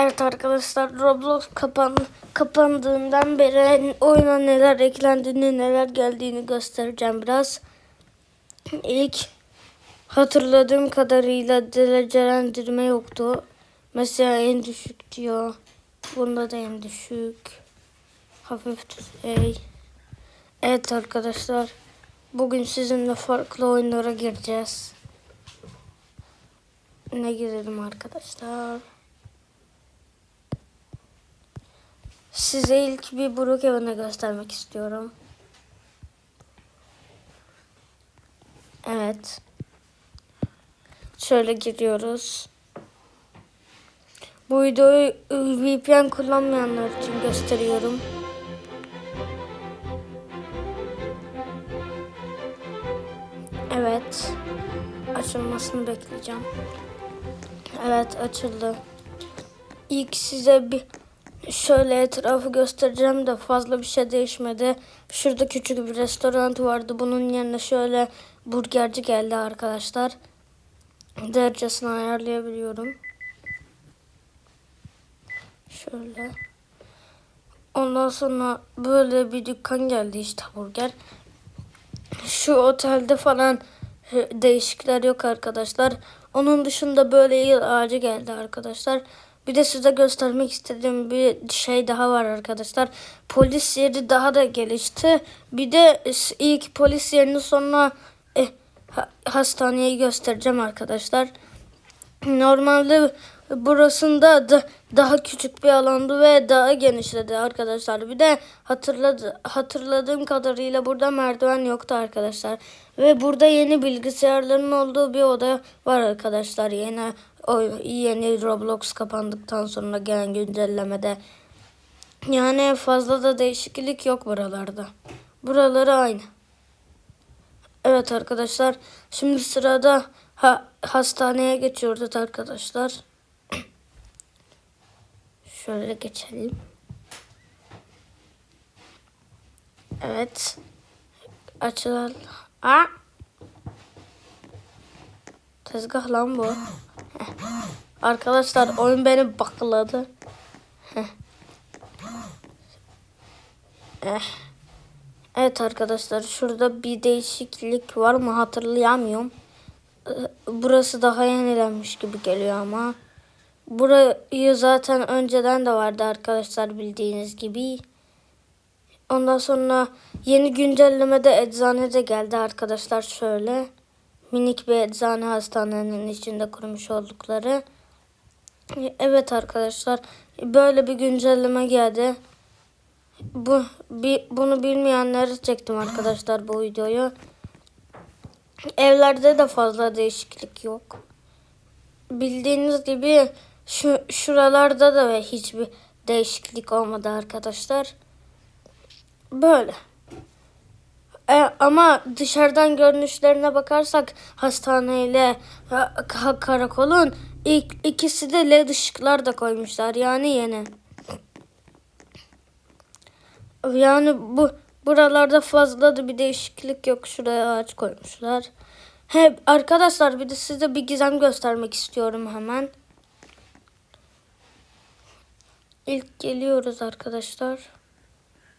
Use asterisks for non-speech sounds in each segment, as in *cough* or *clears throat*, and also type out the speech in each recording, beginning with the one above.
Evet arkadaşlar Roblox kapan kapandığından beri oyuna neler eklendiğini neler geldiğini göstereceğim biraz. İlk hatırladığım kadarıyla derecelendirme yoktu. Mesela en düşük diyor. Bunda da en düşük. Hafif düzey. Evet arkadaşlar. Bugün sizinle farklı oyunlara gireceğiz. Ne girelim arkadaşlar? Size ilk bir Brook evini göstermek istiyorum. Evet. Şöyle giriyoruz. Bu videoyu VPN kullanmayanlar için gösteriyorum. Evet. Açılmasını bekleyeceğim. Evet açıldı. İlk size bir şöyle etrafı göstereceğim de fazla bir şey değişmedi. Şurada küçük bir restoran vardı. Bunun yerine şöyle burgerci geldi arkadaşlar. Derecesini ayarlayabiliyorum. Şöyle. Ondan sonra böyle bir dükkan geldi işte burger. Şu otelde falan e, değişikler yok arkadaşlar. Onun dışında böyle yıl ağacı geldi arkadaşlar. Bir de size göstermek istediğim bir şey daha var arkadaşlar. Polis yeri daha da gelişti. Bir de ilk polis yerini sonra eh, ha- hastaneyi göstereceğim arkadaşlar. Normalde burasında da daha küçük bir alandı ve daha genişledi arkadaşlar. Bir de hatırladı, hatırladığım kadarıyla burada merdiven yoktu arkadaşlar. Ve burada yeni bilgisayarların olduğu bir oda var arkadaşlar. Yeni yeni Roblox kapandıktan sonra gelen güncellemede. Yani fazla da değişiklik yok buralarda. Buraları aynı. Evet arkadaşlar. Şimdi sırada ha, hastaneye geçiyoruz arkadaşlar. *clears throat* Şöyle geçelim. Evet. Açılan. Aa! Tezgah lan bu. Arkadaşlar oyun beni bakladı. Eh. Evet arkadaşlar şurada bir değişiklik var mı hatırlayamıyorum. Ee, Burası daha yenilenmiş gibi geliyor ama. Burayı zaten önceden de vardı arkadaşlar bildiğiniz gibi. Ondan sonra yeni güncellemede eczane de geldi arkadaşlar şöyle. Minik bir eczane hastanenin içinde kurmuş oldukları. Evet arkadaşlar böyle bir güncelleme geldi. Bu bir, bunu bilmeyenleri çektim arkadaşlar bu videoyu. Evlerde de fazla değişiklik yok. Bildiğiniz gibi şu şuralarda da hiçbir değişiklik olmadı arkadaşlar. Böyle. Ama dışarıdan görünüşlerine bakarsak hastaneyle ha, ka- karakolun ilk ikisi de led ışıklar da koymuşlar yani yeni. Yani bu buralarda fazla da bir değişiklik yok. Şuraya ağaç koymuşlar. He, arkadaşlar bir de size bir gizem göstermek istiyorum hemen. İlk geliyoruz arkadaşlar.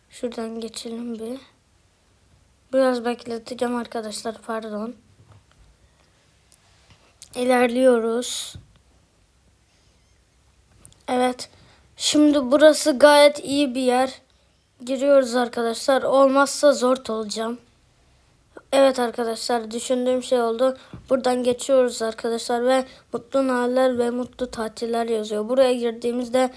Şuradan geçelim bir. Biraz bekleteceğim arkadaşlar pardon. İlerliyoruz. Evet. Şimdi burası gayet iyi bir yer. Giriyoruz arkadaşlar. Olmazsa zor olacağım. Evet arkadaşlar düşündüğüm şey oldu. Buradan geçiyoruz arkadaşlar ve mutlu nailler ve mutlu tatiller yazıyor. Buraya girdiğimizde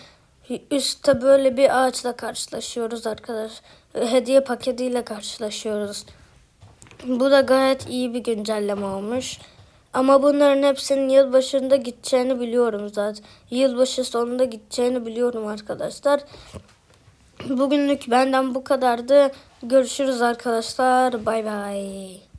üstte böyle bir ağaçla karşılaşıyoruz arkadaş. Hediye paketiyle karşılaşıyoruz. Bu da gayet iyi bir güncelleme olmuş. Ama bunların hepsinin yılbaşında gideceğini biliyorum zaten. Yılbaşı sonunda gideceğini biliyorum arkadaşlar. Bugünlük benden bu kadardı. Görüşürüz arkadaşlar. Bay bay.